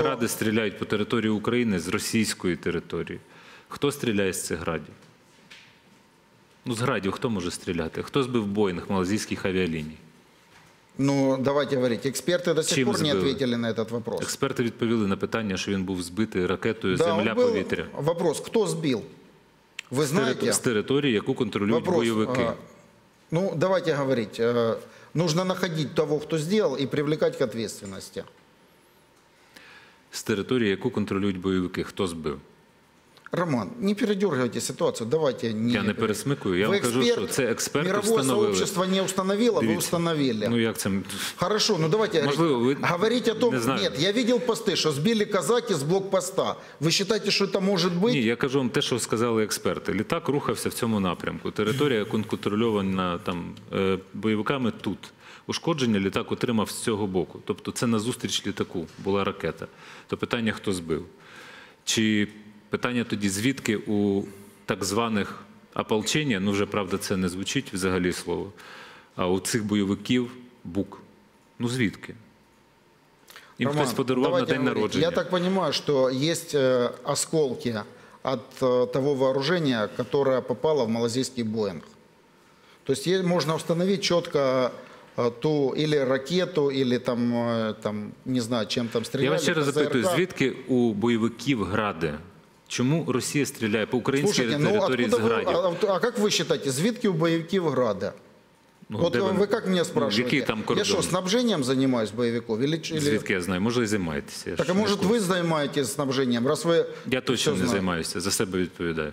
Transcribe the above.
гради стріляють по території України з російської території. Хто стріляє з цих градів? Ну, з градів хто може стріляти? Хто збив Боїнг малазійських авіаліній? Ну, давайте говорить, эксперты до сих Чем пор не сбыло? ответили на этот вопрос. Експерти відповіли на питання, що він був збитий ракетою Да, он был- Земля-повітря Вопрос, кто сбил? Вы з, знаете? тери- з території, яку контролюють Вопрос. бойовики. а, Ну, давайте говорить. э, Нужно находить того, кто сделал, и привлекать к ответственности. З території, яку контролюють бойовики. Хто збив? Роман, не передергивайте ситуацию. Давайте не... Я не пересмикую. Я Вы вам кажу, эксперт, що це експерти Мировое встановили. сообщество не установило, вы Дивіться. установили. Ну як це? Хорошо, ну давайте Можливо, говорить, ви- говорить о том, не знаю. нет, я видел посты, что сбили казаки с блокпоста. Вы считаете, что это может быть? Ні, я кажу вам те, що сказали експерти. Літак рухався в цьому напрямку. Територія контрольована там е, бойовиками тут. Ушкодження літак отримав з цього боку. Тобто це назустріч літаку була ракета. То питання, хто збив? Чи питання тоді, звідки у так званих ополчення, ну вже правда, це не звучить взагалі слово, а у цих бойовиків бук. Ну звідки? Їм Роман, хтось подарував на давайте день говорить. народження. Я так понимаю, что есть э, осколки от э, того вооружения, которое попало в малазийский Боинг. То есть е- можно установить четко э, ту или ракету, или там, э, там не знаю, чем там стреляли. Я вас ще раз ПЗРК. запитую, звідки у бойовиків гради? Чому Росія стріляє по українській Слушайте, ну території з откуда вы, градів? а, а как вы считаете, звідки у боевиков града? Ну, вот де вы, вони? как меня Ну, спрашиваете? Який там я кордон? что, снабжением занимаюсь боевиков? Или, или... Звідки я знаю? Може, і займаєтеся. я Так ж а не может в курсі. вы занимаетесь снабжением, раз вы Я точно всё не знаете? займаюся, за себе відповідаю.